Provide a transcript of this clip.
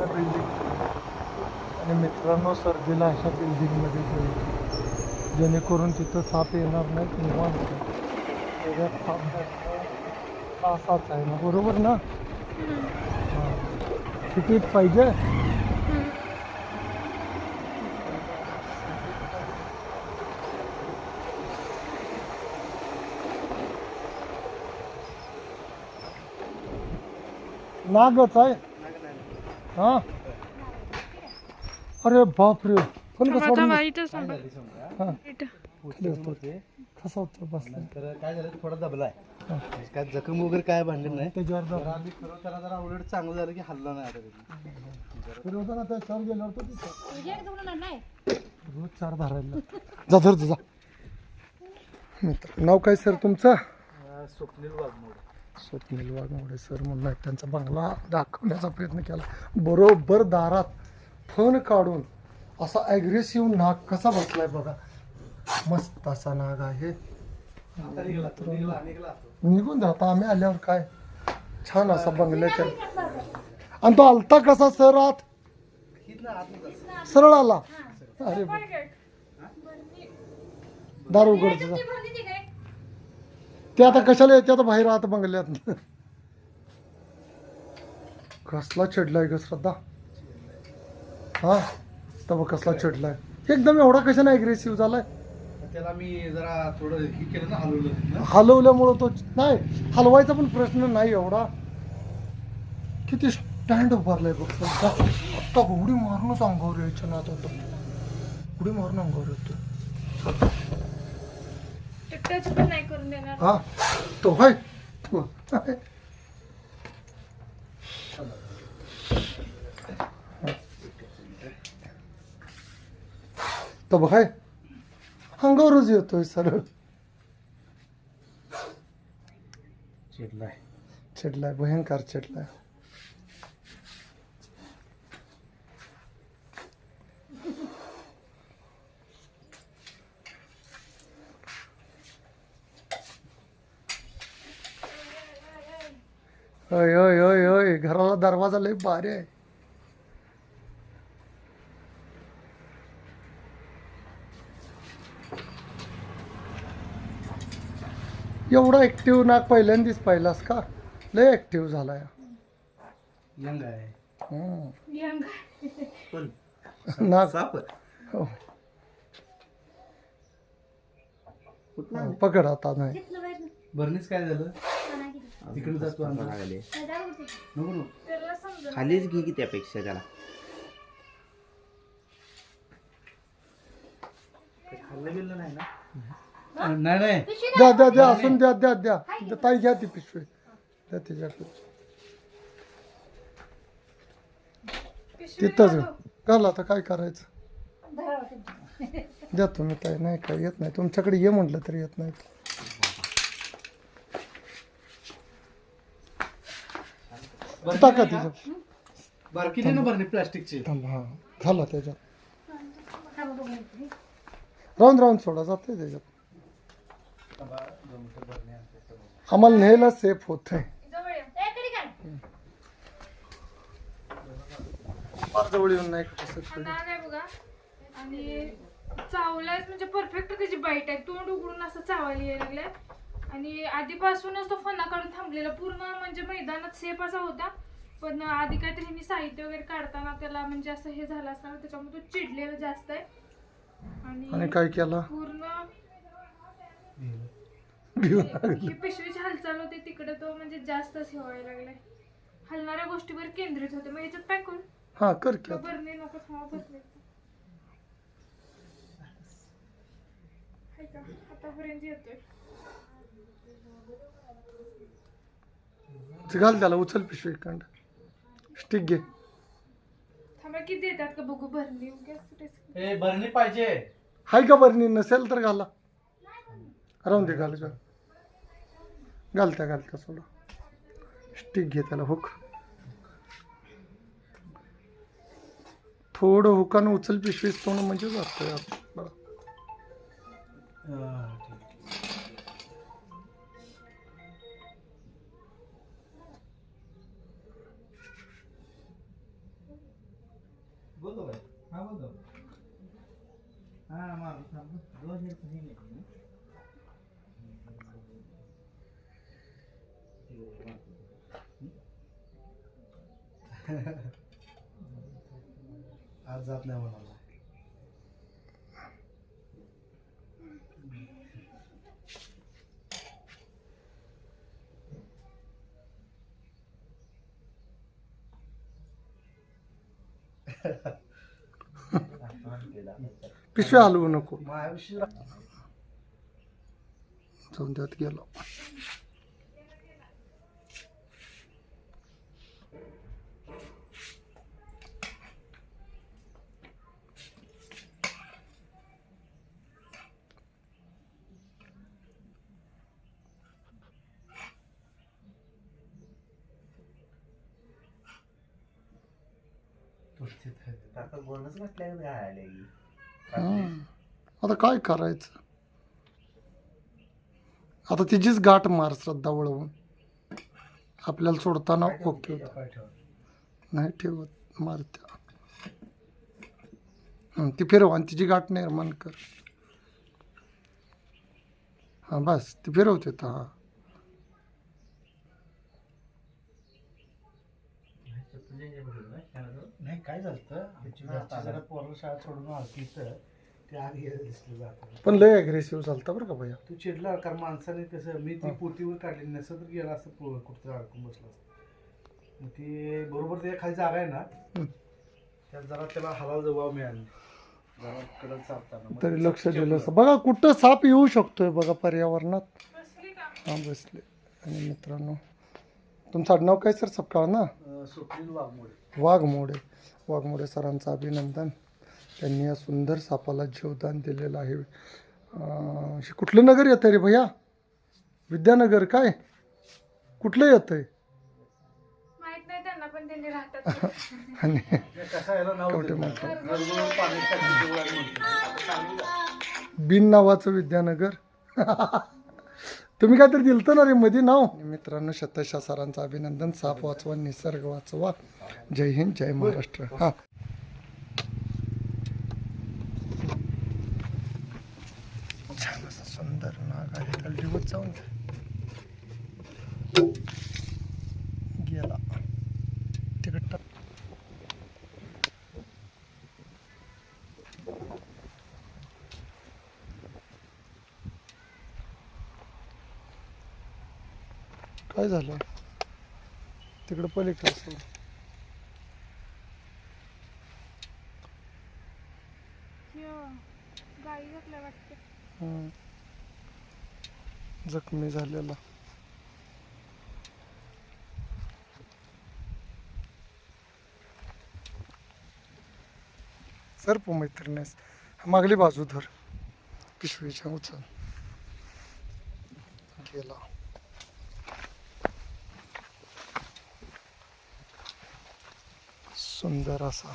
त्या बिल्डिंग आणि मित्रांनो सर्दीला अशा बिल्डिंगमध्ये जायचं जेणेकरून तिथं साप येणार निवांत. त्याच्यात साप जास्त असाच आहे ना बरोबर ना? हां. तिकीट पाहिजे? नागच आहे. हा? अरे बापरे पण कसं थांबा वाटलं? इथंच थांबा. हा। इथं. कुठले होते कसा होता बसला तर काय झालं? थोडा दबलाय. काय जखम वगैरे काय भांडण नाही? त्याच्यावर तर जाऊ. आम्ही फिरवताना जरा उलट चांगलं झालं की हल्ला नाही आता कधी. फिरवताना त्याच्यावर गेल्यावर तो तिथं. रोज चार धरायला. जा धर जा मित्र नाव काय सर तुमचं? अं, स्वप्नील वाघमोड. स्वप्नील वाघमोडे सर म्हणून. त्यांचा बंगला दाखवण्याचा प्रयत्न केला बरोबर दारात फण काढून असा ॲग्रेसिव्ह नाग कसा बसलाय बघा मस्त असा नाग आहे. निघून आता आम्ही आल्यावर काय छान असा बंगल्याच्या आणि तो आलता कसा सर आत. सरळ आला अरे. दार उघडत ते आता कशाला येते? आता बाहेर आत बंगल्यात. कसला चिडलाय ग श्रद्धा? हा? तर कसला चिडलाय एकदम एवढा कशाने अग्रेसिव्ह झालाय? मग त्याला मी जरा थोडं हे केलं ना हलवलं हलवल्यामुळं तो नाही हलवायचा पण प्रश्न नाही एवढा. किती स्टँड उभारलाय बघ आत्ता उडी मारूनच अंगावर यायचं ना आता तो. उडी मारून अंगावर येतो. टच पण नाही करून देणार. हा तो हाय. तो हाय. तो बघाय अंगावरच येतोय सरळ. चिडलाय. चिडलाय भयंकर चिडलाय. होय होय होय होय घराला दरवाजा लय भारी आहे. एवढा ऍक्टिव्ह नाक पहिल्यांदाच पाहिलास का? लय ऍक्टिव्ह झालाय. यंग आहे. हम्म. यंग पण नाक साप हो. हा, पकड आता नाही. बरणीच काय झालं? तिकडे जातो नको नको. खालीच घे की त्यापेक्षा त्याला. खाल्लं नाही ना? नाही नाही. द्या. द्या द्या असून द्या द्या द्या. द्या. ताई घ्या ती पिशवी. द्या तिच्याकडे तिथंच घाल. आता काय करायचं? द्या तुम्ही काय नाही काय येत नाही. तुमच्याकडे ये म्हटलं तरी येत नाही. टाका तिच्यात बारकी नाही ना भरणी प्लास्टिकची? थांब हा. घाला त्याच्यात. राहून राहून सोडा जाते त्याच्यात. आम्हाला न्यायला सेफ होत आहे जवळ येऊन नाही का कसं हा नाग आहे बघा. आणि चावलाय म्हणजे परफेक्ट त्याची बाईट आहे. तोंड उघडून असं चावायला यायला लागलाय. आणि आधीपासूनच तो फणा काढून थांबलेला. पूर्ण म्हणजे मैदानात सेफ असा होता. पण आधी काहीतरी ह्यांनी साहित्य वगैरे काढताना त्याला म्हणजे असं हे झालं असताना त्याच्यामुळे तो चिडलेला जास्त आहे. आणि काय केला? पूर्ण. ही पिशवीची हालचाल होते. तिकडे तो म्हणजे जास्तच हे व्हायला लागलाय. हलणाऱ्या गोष्टीवर केंद्रित होते. मग याच्यात पॅक करून हा कर की आता. बरणे नको थांबा बसले हाय का? आतापर्यंत येतोय. घाल त्याला उचल पिशवी कांड. स्टिक घे. थांबा किती येतात का? बघू भरली उगाच risk. ए भरणी पाहिजे. हाय का बरं नसेल तर घाला. राहून दे घाल घाल. घालत्या घालत्या सोडा. स्टिक घे त्याला हुक. थोडं हुकानं उचल पिशवीच तोंड म्हणजे जातं बरं काय हा थांब. दोन हे नाही आज जात नाही पिशवी हलवू नको. जाऊन त्यात गेलो. आता बोनस काय आले हं. आता काय करायचं? आता तिचीच गाठ मार श्रद्धा वळवून. आपल्याला सोडताना ओके होतं. नाही ठेवत मारत्या. हं, ती फिरव आणि तिची गाठ निर्माण कर. हां बस ती फिरवते तर हा. नाही काय झालं त्याची जरा पोरं शाळा सोडून आलती तर ते आग गेलं दिसलं जातं पण लय अग्रेसिव्ह चालतं बरं का भैया? तू चिडला कारण माणसाने कसं मी ती पोतीवर काढली नसतं तर गेला असतं पो- कुठं अडकून बसला असतं. मग ती बरोबर त्याच्याखाली जागा आहे ना हं. त्यात जरा त्याला हलाल जबाब मिळाली. जरा कडक चापताना मग तरी ते लक्ष. दिलं असं. बघा कुठं साप येऊ शकतोय बघा पर्यावरणात. हा बसले. आणि मित्रांनो तुमचं आडनाव काय सर? सपकाळ ना? अं, वाघमोडे. वाघमोडे. सरांचं अभिनंदन. त्यांनी या सुंदर सापाला जीवदान दिलेलं आहे. अं, हे कुठलं नगर येतं रे भैया? विद्यानगर काय? कुठलं येतं आहे माहीत नाही त्यांना पण त्यांनी राहतात आणि हे कवठे? म्हणतात. बिन नावाचं विद्यानगर. तुम्ही काहीतरी दिलतं ना रे मध्ये नाव? मित्रांनो शतशा सरांचं अभिनंदन. साप वाचवा निसर्ग वाचवा. जय हिंद जय महाराष्ट्र. हा. छान असा सुंदर नाग आहे. दिवस जाऊन गेला तिकट टाक. काय झालं? तिकडं पलीकडे असेल. जखमी झालेला. सर पो मैत्रिणीस मागली बाजू धर. पिशवीच्या उचल. गेला. सुंदर असा.